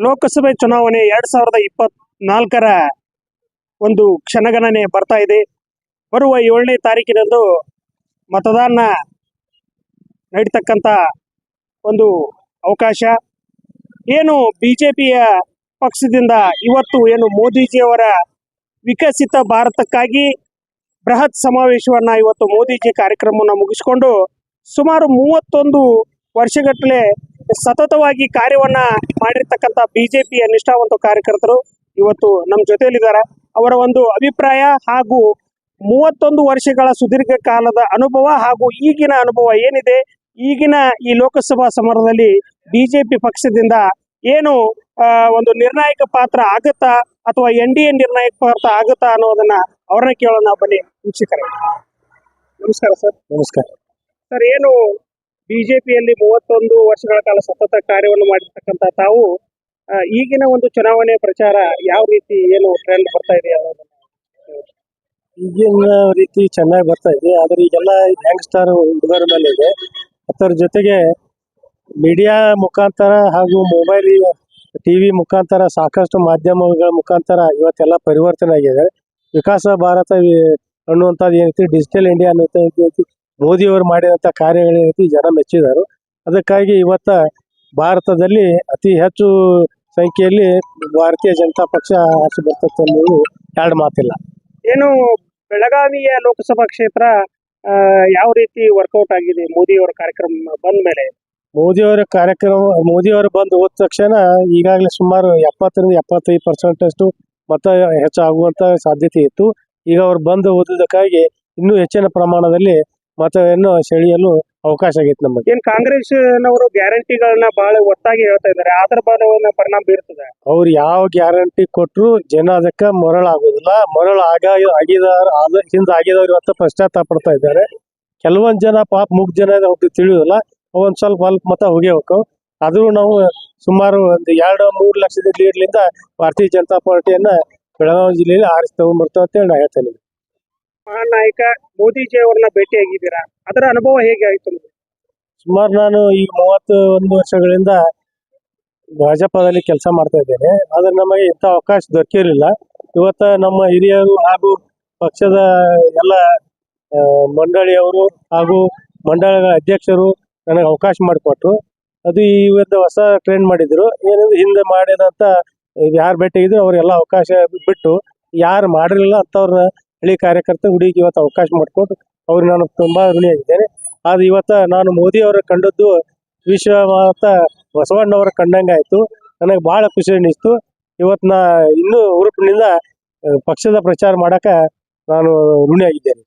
ಲೋಕಸಭೆ ಚುನಾವಣೆ ಎರಡ್ ಸಾವಿರದ ಇಪ್ಪತ್ನಾಲ್ಕರ ಒಂದು ಕ್ಷಣಗಣನೆ ಬರ್ತಾ ಇದೆ. ಬರುವ ಏಳನೇ ತಾರೀಕಿನಂದು ಮತದಾನ ನಡೀತಕ್ಕಂಥ ಒಂದು ಅವಕಾಶ. ಏನು ಬಿಜೆಪಿಯ ಪಕ್ಷದಿಂದ ಇವತ್ತು ಏನು ಮೋದಿಜಿಯವರ ವಿಕಸಿತ ಭಾರತಕ್ಕಾಗಿ ಬೃಹತ್ ಸಮಾವೇಶವನ್ನ ಇವತ್ತು ಮೋದಿಜಿ ಕಾರ್ಯಕ್ರಮವನ್ನು ಮುಗಿಸ್ಕೊಂಡು ಸುಮಾರು ಮೂವತ್ತೊಂದು ವರ್ಷಗಟ್ಟಲೆ ಸತತವಾಗಿ ಕಾರ್ಯವನ್ನ ಮಾಡಿರ್ತಕ್ಕಂಥ ಬಿಜೆಪಿಯ ನಿಷ್ಠಾವಂತ ಕಾರ್ಯಕರ್ತರು ಇವತ್ತು ನಮ್ಮ ಜೊತೆಯಲ್ಲಿದ್ದಾರೆ. ಅವರ ಒಂದು ಅಭಿಪ್ರಾಯ ಹಾಗೂ ಮೂವತ್ತೊಂದು ವರ್ಷಗಳ ಸುದೀರ್ಘ ಕಾಲದ ಅನುಭವ ಹಾಗೂ ಈಗಿನ ಅನುಭವ ಏನಿದೆ ಈಗಿನ ಈ ಲೋಕಸಭಾ ಸಮರದಲ್ಲಿ ಬಿಜೆಪಿ ಪಕ್ಷದಿಂದ ಏನು ಒಂದು ನಿರ್ಣಾಯಕ ಪಾತ್ರ ಆಗುತ್ತಾ ಅಥವಾ ಎನ್ ಡಿ ಎ ನಿರ್ಣಾಯಕ ಪಾತ್ರ ಆಗುತ್ತಾ ಅನ್ನೋದನ್ನ ಅವ್ರನ್ನ ಕೇಳೋಣ ಬನ್ನಿ ವೀಕ್ಷಕರೇ. ನಮಸ್ಕಾರ ಸರ್. ನಮಸ್ಕಾರ. ಸರ್ ಏನು ಬಿಜೆಪಿಯಲ್ಲಿ ಮೂವತ್ತೊಂದು ವರ್ಷಗಳ ಕಾಲ ಸತತ ಕಾರ್ಯವನ್ನು ಮಾಡಿರ್ತಕ್ಕಂಥ ತಾವು ಈಗಿನ ಒಂದು ಚುನಾವಣೆ ಪ್ರಚಾರ ಯಾವ ರೀತಿ, ಏನು ಟ್ರೆಂಡ್ ಬರ್ತಾ ಇದೆ ಈಗಿನ ರೀತಿ ಚೆನ್ನಾಗಿ ಬರ್ತಾ ಇದೆ, ಆದ್ರೆ ಈಗೆಲ್ಲ ಯಂಗ್ಸ್ಟಾರ್ ಹುಡುಗರ ಮೇಲೆ ಇದೆ. ಅದರ ಜೊತೆಗೆ ಮೀಡಿಯಾ ಮುಖಾಂತರ ಹಾಗೂ ಮೊಬೈಲ್ ಟಿವಿ ಮುಖಾಂತರ ಸಾಕಷ್ಟು ಮಾಧ್ಯಮಗಳ ಮುಖಾಂತರ ಇವತ್ತೆಲ್ಲ ಪರಿವರ್ತನೆ ಆಗಿದೆ. ವಿಕಾಸ ಭಾರತ ಅನ್ನುವಂಥದ್ದು ಏನೈತಿ ಡಿಜಿಟಲ್ ಇಂಡಿಯಾ ಅನ್ನುವಂಥ ಮೋದಿಯವರು ಮಾಡಿದಂಥ ಕಾರ್ಯಗಳೇನೈತಿ ಜನ ಮೆಚ್ಚಿದರು ಅದಕ್ಕಾಗಿ ಇವತ್ತ ಭಾರತದಲ್ಲಿ ಅತಿ ಹೆಚ್ಚು ಸಂಖ್ಯೆಯಲ್ಲಿ ಭಾರತೀಯ ಜನತಾ ಪಕ್ಷ ಆಚೆ ಬರ್ತದೆ ಅನ್ನೋದು ಎರಡು ಮಾತಿಲ್ಲ. ಏನು ಬೆಳಗಾವಿಯ ಲೋಕಸಭಾ ಕ್ಷೇತ್ರ ಯಾವ ರೀತಿ ವರ್ಕೌಟ್ ಆಗಿದೆ ಮೋದಿ ಅವರ ಕಾರ್ಯಕ್ರಮ ಬಂದ ಮೇಲೆ ಮೋದಿಯವರ ಕಾರ್ಯಕ್ರಮ ಮೋದಿಯವರು ಬಂದು ಹೋದ ತಕ್ಷಣ ಈಗಾಗಲೇ ಸುಮಾರು ಎಪ್ಪತ್ತರಿಂದ ಎಪ್ಪತ್ತೈದು ಪರ್ಸೆಂಟ್ ಅಷ್ಟು ಮತ ಹೆಚ್ಚಾಗುವಂತ ಸಾಧ್ಯತೆ ಇತ್ತು. ಈಗ ಅವ್ರು ಬಂದು ಓದಿದ್ದಕ್ಕಾಗಿ ಇನ್ನೂ ಹೆಚ್ಚಿನ ಪ್ರಮಾಣದಲ್ಲಿ ಮತವನ್ನು ಸೆಳೆಯಲು ಅವಕಾಶ ಆಗೈತೆ ನಮಗೆ. ಏನ್ ಕಾಂಗ್ರೆಸ್ ನವರು ಗ್ಯಾರಂಟಿಗಳನ್ನ ಬಹಳ ಒತ್ತಾಗಿ ಹೇಳ್ತಾ ಇದ್ದಾರೆ. ಅದರ ಬಾಲ ಪರಿಣಾಮ ಬೀರ್ತದೆ ಅವ್ರು ಯಾವ ಗ್ಯಾರಂಟಿ ಕೊಟ್ಟರು ಜನ ಅದಕ್ಕೆ ಮರಳಾಗೋದಿಲ್ಲ ಮರಳು ಆಗ ಆಗಿದಾರ ಹಿಂದ ಆಗಿದವ್ರು ಇವತ್ತು ಪಶ್ಚಾತ್ತಾಪ ಪಡ್ತಾ ಇದ್ದಾರೆ. ಕೆಲವೊಂದು ಜನ ಪಾಪ ಮುಗ್ ಜನ ಅವ್ರಿಗೆ ತಿಳಿಯೋದಿಲ್ಲ. ಒಂದ್ ಸ್ವಲ್ಪ ಅಲ್ಪ ಮತ ಹೋಗಬೇಕು ಹೋಗ್ತಾವ ಆದ್ರೂ ನಾವು ಸುಮಾರು ಒಂದ್ ಎರಡು ಮೂರು ಲಕ್ಷದ ಲೀಡ್ಲಿಂದ ಭಾರತೀಯ ಜನತಾ ಪಾರ್ಟಿಯನ್ನ ಬೆಳಗಾವಿ ಜಿಲ್ಲೆಯಲ್ಲಿ ಆರಿಸಿ ಅಂತ ಹೇಳಿ ನಾ ಹೇಳ್ತೇನೆ ಮಹಾನ್ ನಾಯಕ ಮೋದಿಜಿ ಅವ್ರನ್ನ ಭೇಟಿಯಾಗಿದ್ದೀರಾ? ಅದರ ಅನುಭವ ಹೇಗೆ ಆಯ್ತು ಸುಮಾರು ನಾನು ಈ ಮೂವತ್ತು ಒಂದು ವರ್ಷಗಳಿಂದ ಭಾಜಪದಲ್ಲಿ ಕೆಲಸ ಮಾಡ್ತಾ ಇದ್ದೇನೆ. ಆದ್ರೆ ನಮಗೆ ಇಂಥ ಅವಕಾಶ ದೊರಕಿರಲಿಲ್ಲ. ಇವತ್ತ ನಮ್ಮ ಹಿರಿಯರು ಹಾಗೂ ಪಕ್ಷದ ಎಲ್ಲ ಮಂಡಳಿಯವರು ಹಾಗೂ ಮಂಡಳಿಗಳ ಅಧ್ಯಕ್ಷರು ನನಗೆ ಅವಕಾಶ ಮಾಡಿಕೊಟ್ರು. ಅದು ಇವತ್ತು ಹೊಸ ಟ್ರೆಂಡ್ ಮಾಡಿದ್ರು. ಏನಂದ್ರೆ ಹಿಂದೆ ಮಾಡಿದಂತ ಯಾರು ಭೇಟಿ ಅವ್ರಿಗೆಲ್ಲ ಅವಕಾಶ ಬಿಟ್ಟು ಯಾರು ಮಾಡಿರಲಿಲ್ಲ ಅಂಥವ್ರನ್ನ ಹಳ್ಳಿ ಕಾರ್ಯಕರ್ತ ಹುಡುಗಿ ಇವತ್ತು ಅವಕಾಶ ಮಾಡಿಕೊಟ್ಟು ಅವ್ರು ನಾನು ತುಂಬಾ ಋಣಿಯಾಗಿದ್ದೇನೆ. ಆದ್ರೆ ಇವತ್ತ ನಾನು ಮೋದಿ ಅವರ ಕಂಡದ್ದು ವಿಶ್ವಮಾತ ಬಸವಣ್ಣವರ ಕಂಡಂಗಾಯ್ತು ನನಗೆ ಬಹಳ ಖುಷಿ ಅನ್ನಿಸ್ತು. ಇವತ್ತು ನಾ ಇನ್ನೂ ಹುರುಪಿನಿಂದ ಪಕ್ಷದ ಪ್ರಚಾರ ಮಾಡಕ ನಾನು ಋಣಿಯಾಗಿದ್ದೇನೆ.